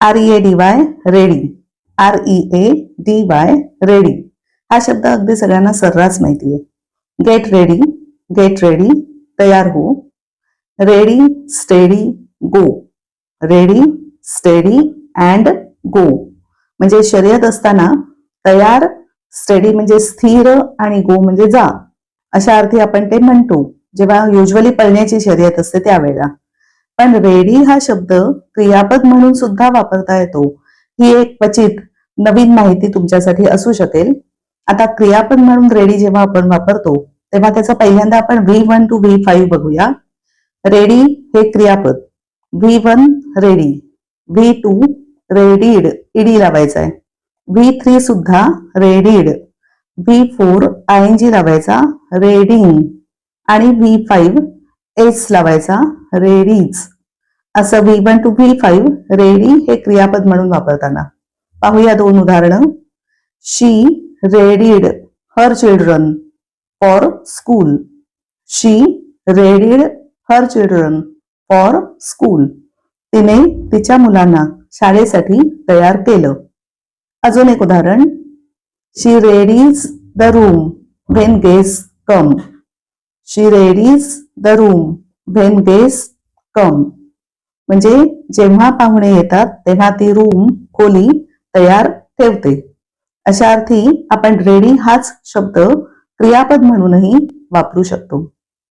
R E A D Y ready R E A D Y ready हा शब्द अगदी सगळ्यांना सर्रास माहिती आहे गेट रेडी गेट रेडी तयार हो. Ready steady go ready steady and go म्हणजे शर्यत असताना तयार स्टेडी म्हणजे स्थिर आणि गो म्हणजे जा. अशा अर्थी आपण ते म्हणतो. जेव्हा युजली पळण्याची शर्यत असते त्यावेळेला. पण रेडी हा शब्द क्रियापद म्हणून सुद्धा वापरता येतो. ही एक क्वचित नवीन माहिती तुमच्यासाठी असू शकेल. आता क्रियापद म्हणून रेडी जेव्हा आपण वापरतो तेव्हा त्याचा पहिल्यांदा आपण V one two V five बघूया. रेडी हे क्रियापद. V one ready. V two readied ED लावायचा आहे व्ही थ्री सुद्धा readied. V four I N G लावायचा. रेडिंग. आणि व्ही फाईव्ह एस लावायचा रेडीज असं V one two V five ready हे क्रियापद म्हणून वापरताना. पाहूया दोन उदाहरणं. She readied her children for school she readied her children for school तिने तिच्या मुलांना शाळेसाठी तयार केलं. अजून एक उदाहरण. She readies the room when guest come she readies the room when guest come म्हणजे जेव्हा पाहुणे येतात तेव्हा ती रूम खोली तयार ठेवते. अशा अर्थी आपण रेडी हाच शब्द क्रियापद म्हणूनही वापरू शकतो.